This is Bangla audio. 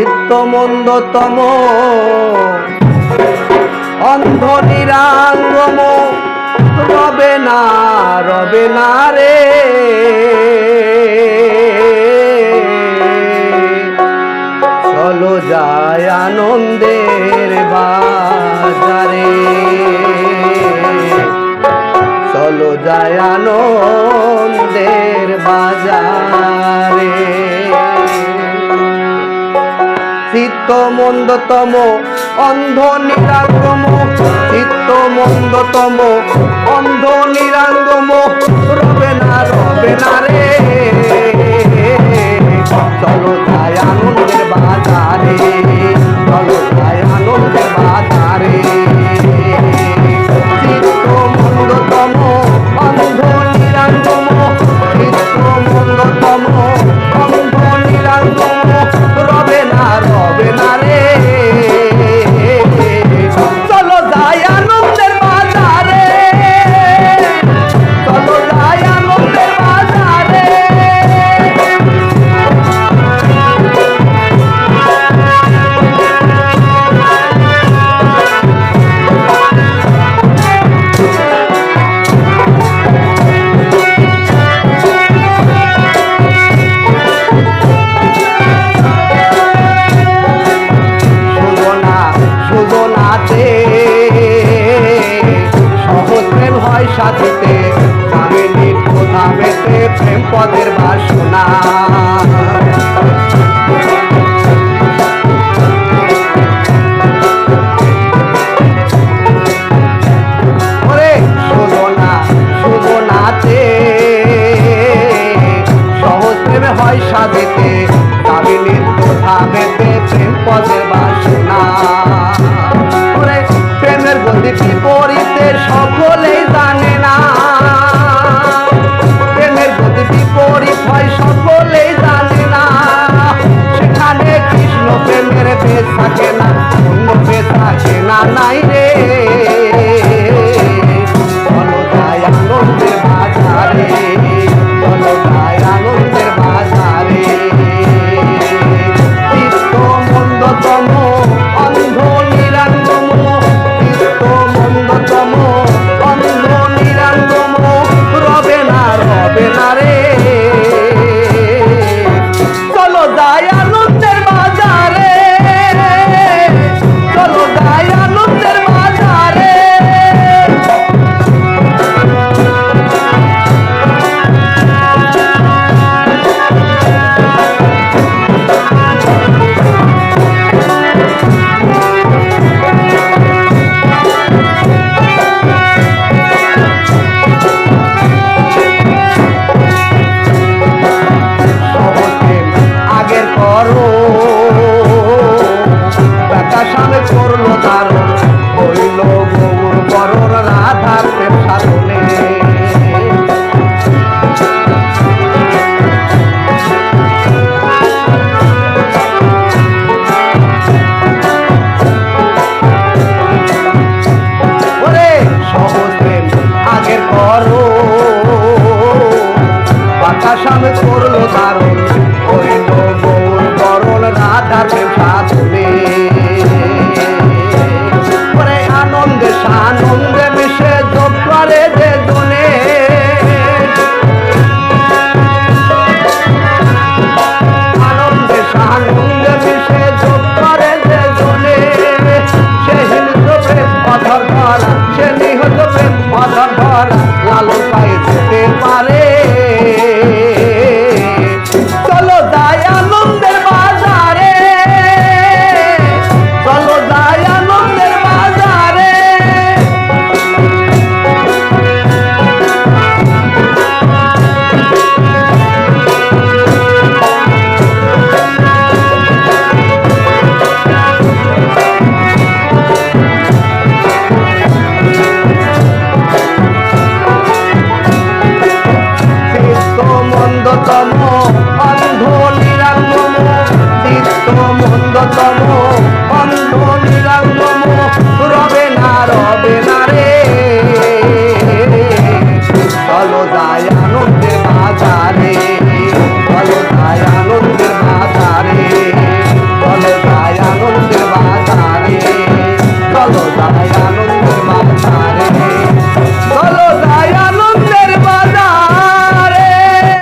নিত্য মন্দতম। অন্ধ নিরাঙ্গম রবে না রবে না রে। চলো যায় আনন্দের বাজারে। চলো যায় আনন্দ মন্দতম, অন্ধ নিরাঙ্গম চিত্ত মন্দতম, অন্ধ নিরাঙ্গম রবে না রবে না রে। চলো যায় আনন্দের বাজারে। সাজিতে চারিনি কোথাবেতে প্রেম পদের বাসনা। হয় সাজিতে কাবিনীর কোথাবেতে প্রেম পদের বাসনা। I can't. আসামে করল তার অন্ধ নিরাঙ্গম দিত্য মন্দতম অন্ধ নিরাঙ্গ